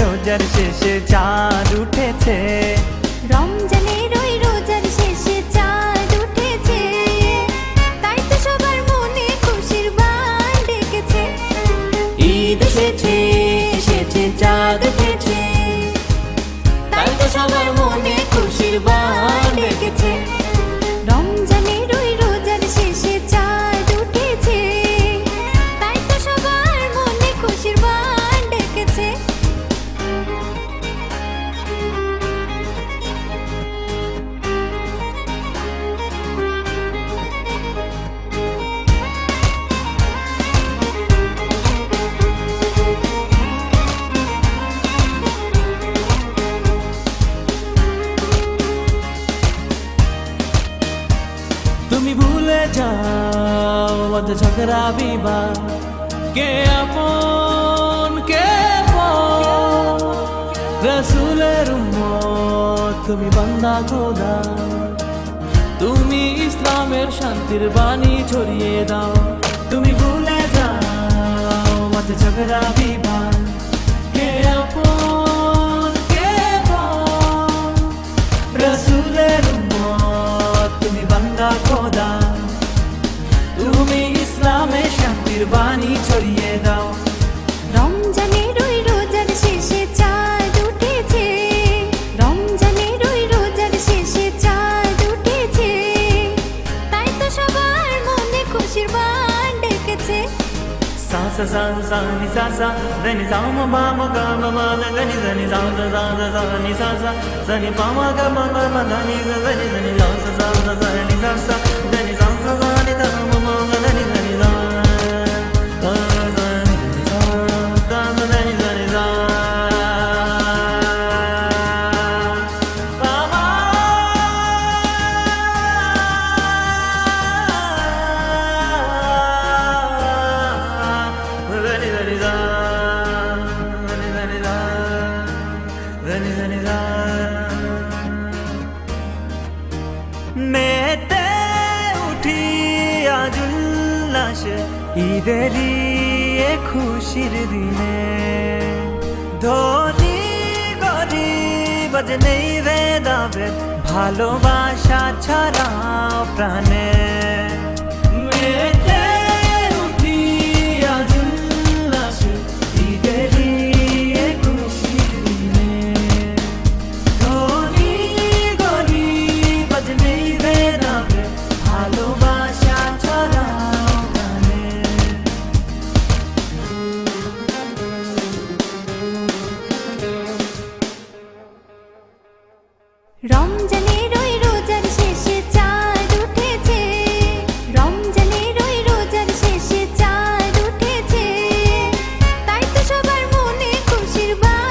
রোজার শেষে চাঁদ উঠেছে। রমজানের ওই রোজার শেষে চাঁদ উঠেছে। তাই তো সবার মনে খুশির বান ডেকেছে। ঈদ এসেছে এসেছে চাঁদ উঠেছে। তাই তো সবার মনে খুশির বান মত ঝগড়া বিবা কে আপন, কে? রসুলের উম্মত, তুমি বান্দা খোদা। তুমি ইসলামের শান্তির বাণী ছড়িয়ে দাও। তুমি ভুলে যাও মত ঝগড়া বিবা শান্তির বাণী ছড়িয়ে দাও রমজানের ওই রোজার শেষে চাঁদ উঠেছে রমজানের ওই রোজার শেষে চাঁদ উঠেছে তাই তো সবার মনে খুশির বান ডেকেছে সা সা সা সা নি সা সা রে নি সা ম ম ga ma ma da ga ni sa ni sa sa sa sa sa ni sa sa sa ni pa ma ga ma ma ma da ni sa sa ni sa ni sa sa sa sa sa ni sa মেতে খুশির দিনে ধনী গরিব আজ নেই ভেদাভেদ ভালোবাসা ছাড়া প্রাণে মেতে রমজানের ওই রোজার শেষে চাঁদ উঠেছে। রমজানের ওই রোজার শেষে চাঁদ উঠেছে। তাই তো সবার মনে খুশির বান